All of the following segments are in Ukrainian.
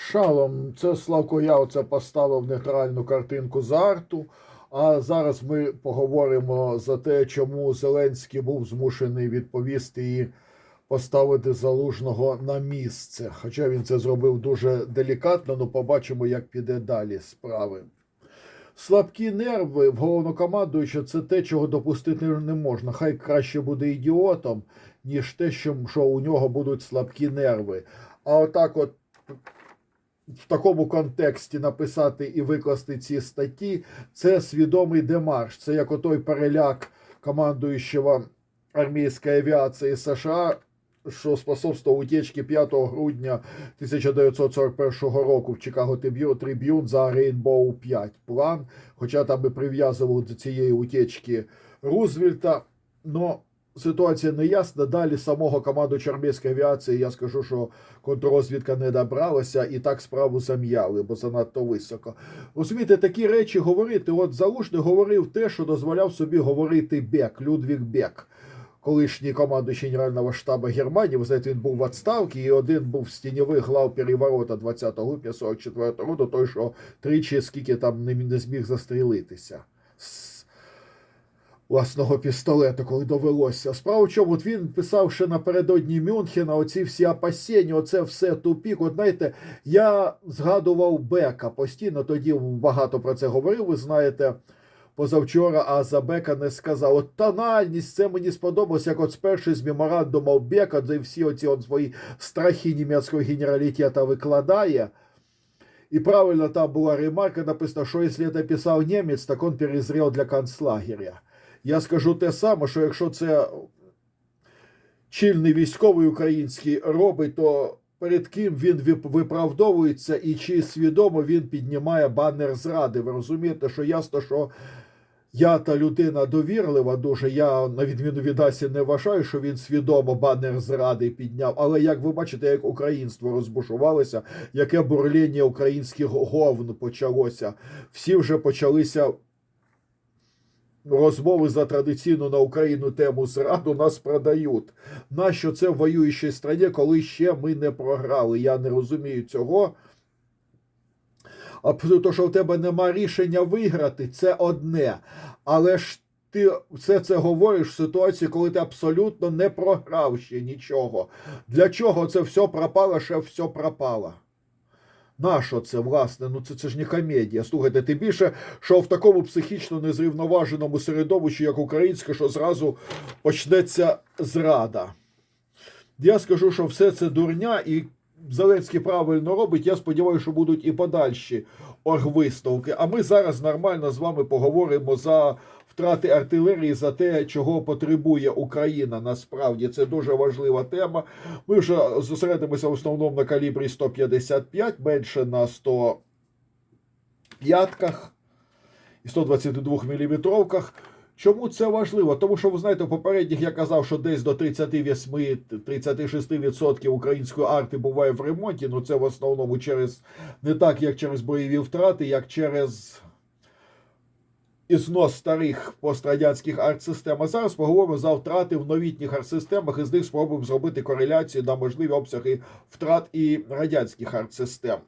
Шалом, це Славко я оце поставив нейтральну картинку з арту. А зараз ми поговоримо за те, чому Зеленський був змушений відповісти і поставити залужного на місце. Хоча він це зробив дуже делікатно, ну побачимо, як піде далі справи. Слабкі нерви в головнокомандуюча це те, чого допустити не можна. Хай краще буде ідіотом, ніж те, що у нього будуть слабкі нерви. А отак, от в такому контексті написати і викласти ці статті, це свідомий демарш. Це як отой переляк командуючого армійської авіації США, що способствував утечці 5 грудня 1941 року в Чикаго Триб'юн за Rainbow 5 план. Хоча там і прив'язували до цієї утечки Рузвельта. Но ситуація не ясна. Далі самого командуюча армійської авіації я скажу, що контррозвідка не добралася і так справу зам'яли, бо занадто високо. Розумієте, такі речі говорити. От Залужний говорив те, що дозволяв собі говорити Бек, Людвіг Бек. Колишній командуючий Генерального штабу Германії, ви знаєте, він був в відставці, і один був з глав переворота 20 липня 44 року, той, що тричі скільки там не, зміг застрілитися власного пістолета, коли довелося. Справа в чому, от він писав ще напередодні Мюнхена, оці всі опасіння, оце все тупік. От знаєте, я згадував Бека постійно, тоді багато про це говорив, ви знаєте позавчора, а за Бека не сказав. От тональність, це мені сподобалось, як от перший з меморандуму Бека, де всі оці от свої страхи німецького генералітету викладає. І правильно там була ремарка написана, що якщо це писав німець, так він перезрів для концлагеря. Я скажу те саме, що якщо це чільний військовий український робить, то перед ким він виправдовується і чи свідомо він піднімає банер зради. Ви розумієте, що ясно, що я та людина довірлива, дуже я на відміну від Асі не вважаю, що він свідомо банер зради підняв. Але як ви бачите, як українство розбушувалося, яке бурління українських говн почалося, всі вже почалися. Розмови за традиційну на Україну тему зраду нас продають. Нащо це в воюючій страні, коли ще ми не програли? Я не розумію цього. А то, що в тебе нема рішення виграти, це одне. Але ж ти все це говориш в ситуації, коли ти абсолютно не програв ще нічого. Для чого це все пропало, ще все пропало? Нащо це, власне? Ну це, це ж не комедія. Слухайте, ти більше, що в такому психічно незрівноваженому середовищі, як українське, що зразу почнеться зрада. Я скажу, що все це дурня, і Зеленський правильно робить. Я сподіваюся, що будуть і подальші оргвиставки. А ми зараз нормально з вами поговоримо за втрати артилерії, за те, чого потребує Україна. Насправді це дуже важлива тема. Ми вже зосередимося в основному на калібрі 155, менше на 105 і 122 мм. Чому це важливо? Тому що ви знаєте, попередніх я казав, що десь до 38-36% української арти буває в ремонті. Ну це в основному через не так, як через бойові втрати, як через ізнос старих пострадянських артсистем. А зараз поговоримо за втрати в новітніх артсистемах, і з них спробуємо зробити кореляцію на можливі обсяги втрат і радянських артсистем.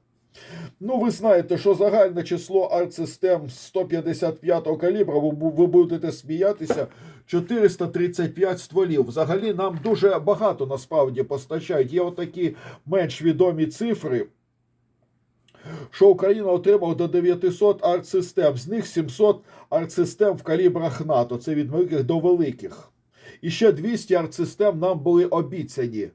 Ну, ви знаєте, що загальне число артсистем 155-го калібру, ви будете сміятися, 435 стволів. Взагалі нам дуже багато насправді постачають. Є отакі менш відомі цифри, що Україна отримала до 900 артсистем, з них 700 артсистем в калібрах НАТО. Це від великих до великих. І ще 200 артсистем нам були обіцяні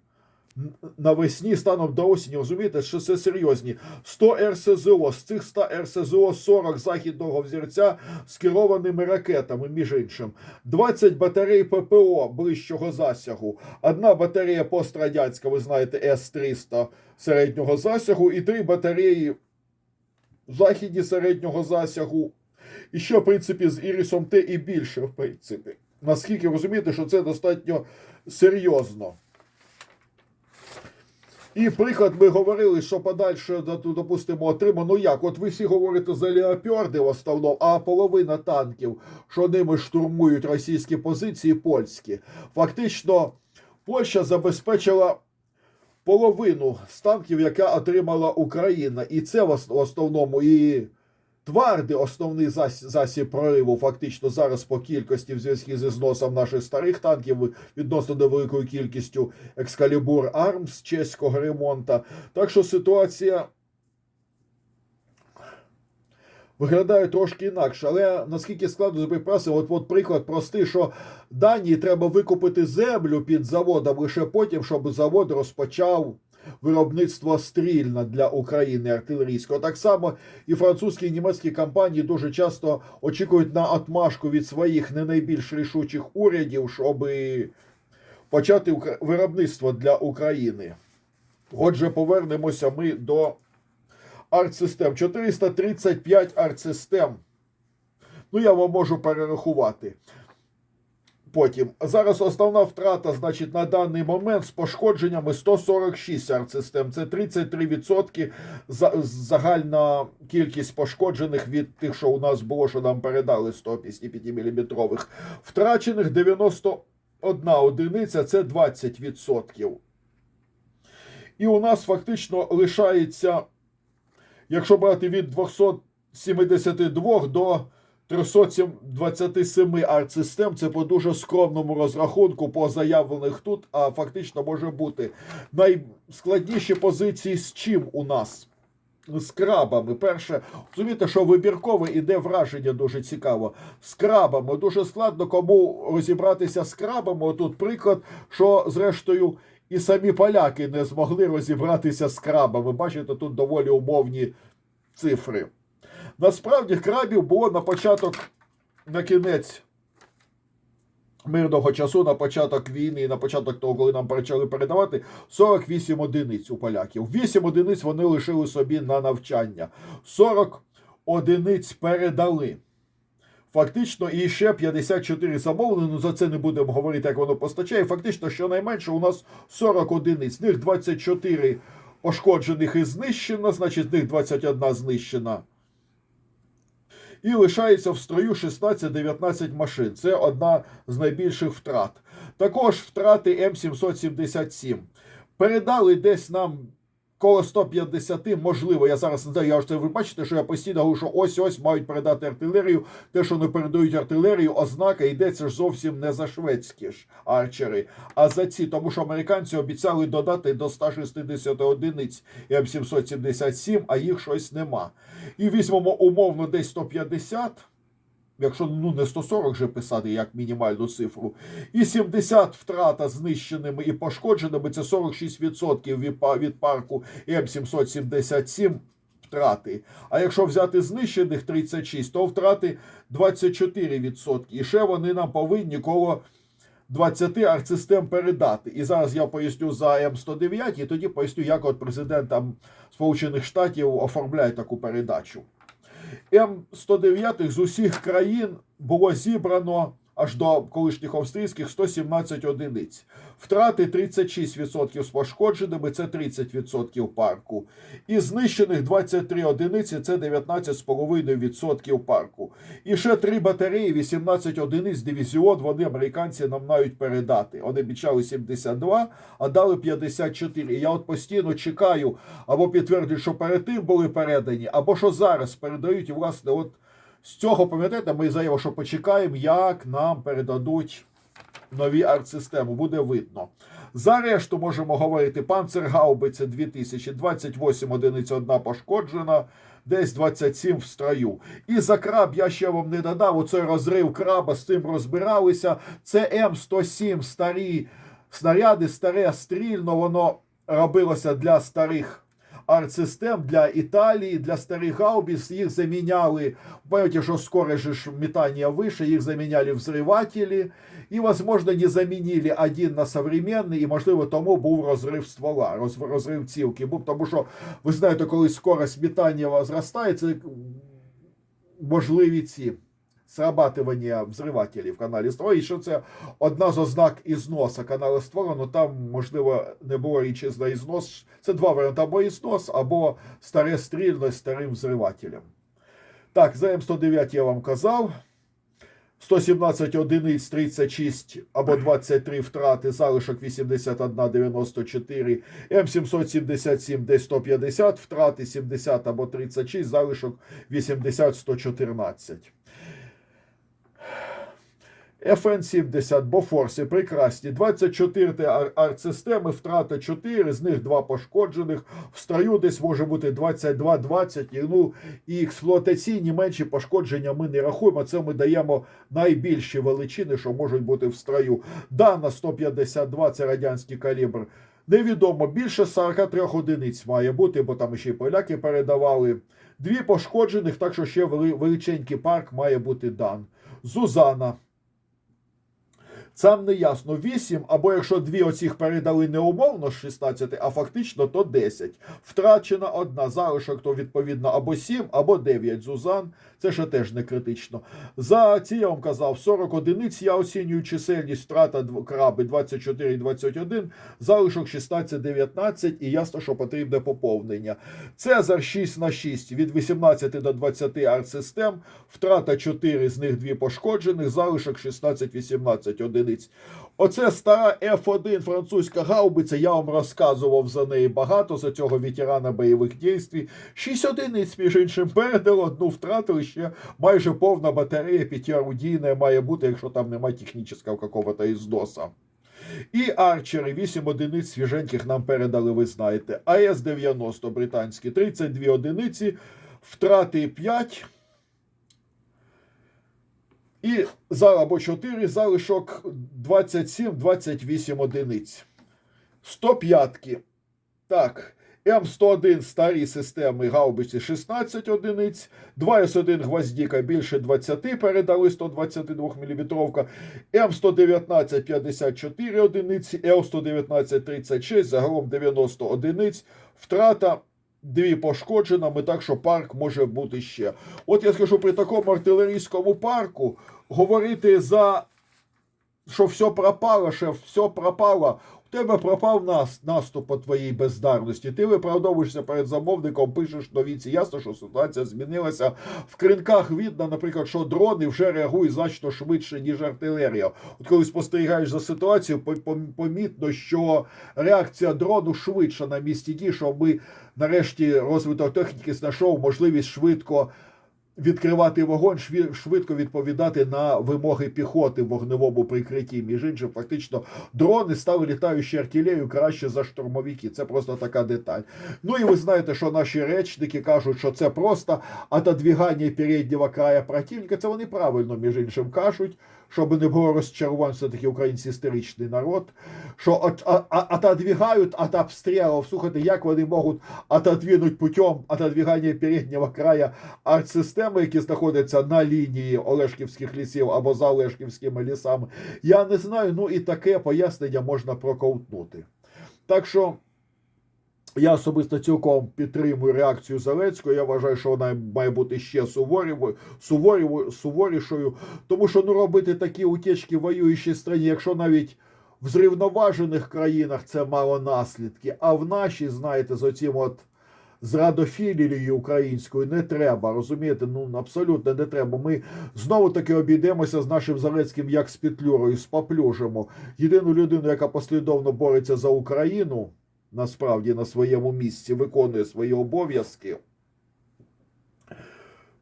навесні станом до осені, розумієте, що це серйозні. 100 РСЗО, з цих 100 РСЗО 40 західного взірця з керованими ракетами, між іншим. 20 батарей ППО ближчого засягу. Одна батарея пострадянська, ви знаєте, С-300 середнього засягу, і три батареї західні середнього засягу. І що, в принципі, з Ірісом Т і більше, в принципі. Наскільки розумієте, що це достатньо серйозно. І приклад ми говорили, що подальше, допустимо, отримано. Ну як? От ви всі говорите за леопарди в основному, а половина танків, що ними штурмують російські позиції, польські. Фактично, Польща забезпечила половину з танків, яка отримала Україна. І це в основному і твердий основний засіб прориву, фактично зараз по кількості в зв'язку зі зносом наших старих танків відносно невеликою кількістю Екскалібур Армс чеського ремонту. Так що ситуація виглядає трошки інакше. Але наскільки складно за припаси, от, от приклад простий, що Данії треба викупити землю під заводом лише потім, щоб завод розпочав виробництво стрільна для України артилерійського. Так само і французькі і німецькі компанії дуже часто очікують на отмашку від своїх не найбільш рішучих урядів, щоб почати виробництво для України. Отже, повернемося ми до артсистем. 435 артсистем. Ну, я вам можу перерахувати. Потім. Зараз основна втрата, значить, на даний момент з пошкодженнями 146 артсистем. Це 33% за- загальна кількість пошкоджених від тих, що у нас було, що нам передали 155 мм. Втрачених 91 одиниця це 20%. І у нас фактично лишається, якщо брати від 272 до 327 артсистем, це по дуже скромному розрахунку, по заявлених тут, а фактично може бути найскладніші позиції з чим у нас? З крабами. Перше, розумієте, що вибіркове іде враження дуже цікаво. З крабами дуже складно кому розібратися з крабами. Отут приклад, що зрештою і самі поляки не змогли розібратися з крабами. Бачите, тут доволі умовні цифри. Насправді крабів було на початок, на кінець мирного часу, на початок війни на початок того, коли нам почали передавати 48 одиниць у поляків. 8 одиниць вони лишили собі на навчання. 40 одиниць передали. Фактично, і ще 54 замовлені, ну за це не будемо говорити, як воно постачає. Фактично, щонайменше у нас 40 одиниць, з них 24 пошкоджених і знищено, значить, з них 21 знищена. І лишається в строю 16-19 машин. Це одна з найбільших втрат. Також втрати М777. Передали десь нам коло 150, можливо, я зараз не знаю, я ж це ви бачите, що я постійно говорю, що ось-ось мають передати артилерію. Те, що не передають артилерію, ознака йдеться ж зовсім не за шведські ж арчери, а за ці, тому що американці обіцяли додати до 160 одиниць М777, а їх щось нема. І візьмемо умовно десь 150. Якщо ну не 140 же писати як мінімальну цифру, і 70 втрата знищеними і пошкодженими це 46% від, парку М777 втрати. А якщо взяти знищених 36, то втрати 24%. І ще вони нам повинні коло 20 артсистем передати. І зараз я поясню за М109, і тоді поясню, як от президент Сполучених Штатів оформляє таку передачу. М109 з усіх країн було зібрано аж до колишніх австрійських 117 одиниць. Втрати 36% з пошкодженими це 30% парку. І знищених 23 одиниці це 19,5% парку. І ще три батареї, 18 одиниць дивізіон, вони американці нам мають передати. Вони обіцяли 72, а дали 54. І я от постійно чекаю, або підтвердують, що перед тим були передані, або що зараз передають. І, власне, от з цього, пам'ятаєте, ми заявили, що почекаємо, як нам передадуть нові артсистеми. Буде видно. За решту можемо говорити, панцергаубиця 2000, 28 одиниць одна пошкоджена, десь 27 в строю. І за краб я ще вам не додав, оцей розрив краба, з цим розбиралися. Це М107 старі снаряди, старе стрільно, воно робилося для старих артсистем для Італії, для старих гаубиц. Їх заміняли, пам'ятаєте, що скоро ж метання вище, їх заміняли взривателі. І, возможно, не замінили один на современний, і, можливо, тому був розрив ствола, роз- розрив цілки. Був, тому що, ви знаєте, коли скорость метання зростає, це можливі ці срабатування взривателів в каналі створа. І що це одна з ознак ізноса каналу створа, ну там, можливо, не було річі за ізнос. Це два варіанти: або ізнос, або старе стрільне з старим взривателем. Так, за М109 я вам казав. 117 одиниць 36 або 23 втрати, залишок 81,94, М777 десь 150 втрати, 70 або 36, залишок 80-114. FN-70, Бофорси, прекрасні. 24 ар- артсистеми, втрата 4, з них 2 пошкоджених. В строю десь може бути 22-20. І, ну, і експлуатаційні менші пошкодження ми не рахуємо. Це ми даємо найбільші величини, що можуть бути в строю. Дана 152 це радянський калібр. Невідомо, більше 43 одиниць має бути, бо там ще й поляки передавали. Дві пошкоджених, так що ще величенький парк має бути дан. Зузана. Сам не ясно 8, або якщо дві оцих передали не умовно з 16, а фактично, то 10. Втрачена одна залишок, то відповідно або 7, або 9 зузан. Це ще теж не критично. За ці я вам казав 40 одиниць. Я оцінюю чисельність втрата краби 24 і 21, залишок 16-19, і ясно, що потрібне поповнення. Цезар 6 на 6 від 18 до 20 артсистем, втрата 4, з них 2 пошкоджених, залишок 16-18 одиниць. Оце стара F1 французька гаубиця, я вам розказував за неї багато, за цього ветерана бойових дій. 6 одиниць, між іншим, передали, одну втратили, ще майже повна батарея п'ятиорудійна має бути, якщо там немає технічного какого-то іздоса. І арчери 8 одиниць свіженьких нам передали, ви знаєте. АС-90 британські 32 одиниці, втрати 5. І за або 4 залишок 27-28 одиниць. 105. Так. М101 старі системи гаубиці 16 одиниць, 2С1 гвоздіка більше 20 передали 122 мм, М119 54 одиниці, Л119 36, загалом 90 одиниць, втрата дві пошкоджена, ми так, що парк може бути ще. От я скажу, при такому артилерійському парку говорити за що все пропало, що все пропало. У тебе пропав нас, наступ по твоїй бездарності. Ти виправдовуєшся перед замовником, пишеш нові ці. Ясно, що ситуація змінилася. В кринках видно, наприклад, що дрони вже реагують значно швидше, ніж артилерія. От коли спостерігаєш за ситуацією, по- по- помітно, що реакція дрону швидша на місці дій, що ми нарешті розвиток техніки знайшов можливість швидко відкривати вогонь, швидко відповідати на вимоги піхоти в вогневому прикритті. Між іншим, фактично, дрони стали літаючи артилерією краще за штурмовики. Це просто така деталь. Ну і ви знаєте, що наші речники кажуть, що це просто отодвігання переднього края противника. Це вони правильно, між іншим, кажуть. Щоб не було розчарувань, все таки українці історичний народ, що от, отодвигають від обстрілів. Слухайте, як вони можуть отодвинуть путем отодвигання переднього края артсистеми, які знаходяться на лінії Олешківських лісів або за Олешківськими лісами. Я не знаю, ну і таке пояснення можна проковтнути. Так що я особисто цілком підтримую реакцію Зеленського. Я вважаю, що вона має бути ще суворівою, суворівою, суворішою, тому що ну робити такі утечки в воюючій страні, якщо навіть в зрівноважених країнах це мало наслідки, а в нашій, знаєте, з оцім от зрадофілією українською не треба. Розумієте, ну абсолютно не треба. Ми знову таки обійдемося з нашим Зеленським як з Петлюрою, споплюжимо єдину людину, яка послідовно бореться за Україну, насправді на своєму місці виконує свої обов'язки.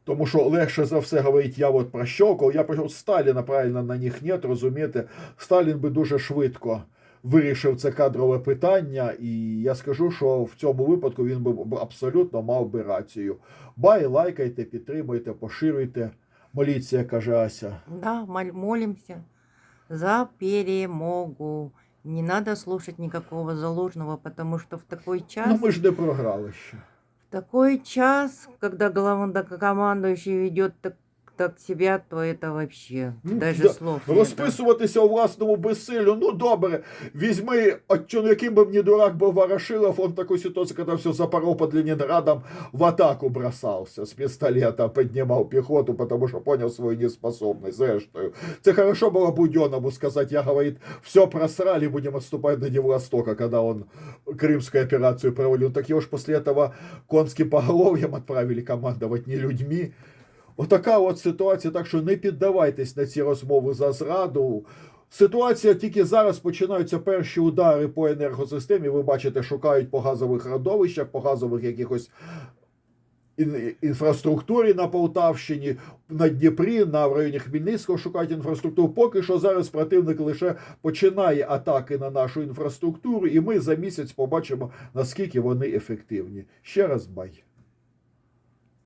Тому що легше за все говорить, я от прощовкав, я прощав Сталіна правильно на них нет, розумієте, Сталін би дуже швидко вирішив це кадрове питання, і я скажу, що в цьому випадку він би абсолютно мав би рацію. Бай, лайкайте, підтримуйте, поширюйте. Моліться, каже Ася. Да, молимся за перемогу. Не надо слушать никакого заложного, потому что в такой час, Ну мы же не програли еще. в такой час, когда главнокомандующий ведет так, так себя, то это вообще Ну, даже да. слов нет. Розписуватися у власному безсилю. Ну добре, візьми, от чо- яким би мені дурак був Ворошилов, он таку ситуацію, коли все Запоров под Ленинградом в атаку бросався з пістолета, піднімав піхоту, тому що поняв свою неспособність. Зрештою, це хорошо було Будьонному сказати, я, говорит, все просрали, будем отступать до Невостока, когда он крымскую операцию проводил. Так его ж после этого конским поголовьем отправили командовать не людьми. Отака от ситуація, так що не піддавайтесь на ці розмови за зраду. Ситуація тільки зараз починаються перші удари по енергосистемі. Ви бачите, шукають по газових родовищах, по газових якихось інфраструктурі на Полтавщині, на Дніпрі, на в районі Хмельницького шукають інфраструктуру. Поки що зараз противник лише починає атаки на нашу інфраструктуру, і ми за місяць побачимо, наскільки вони ефективні. Ще раз бай.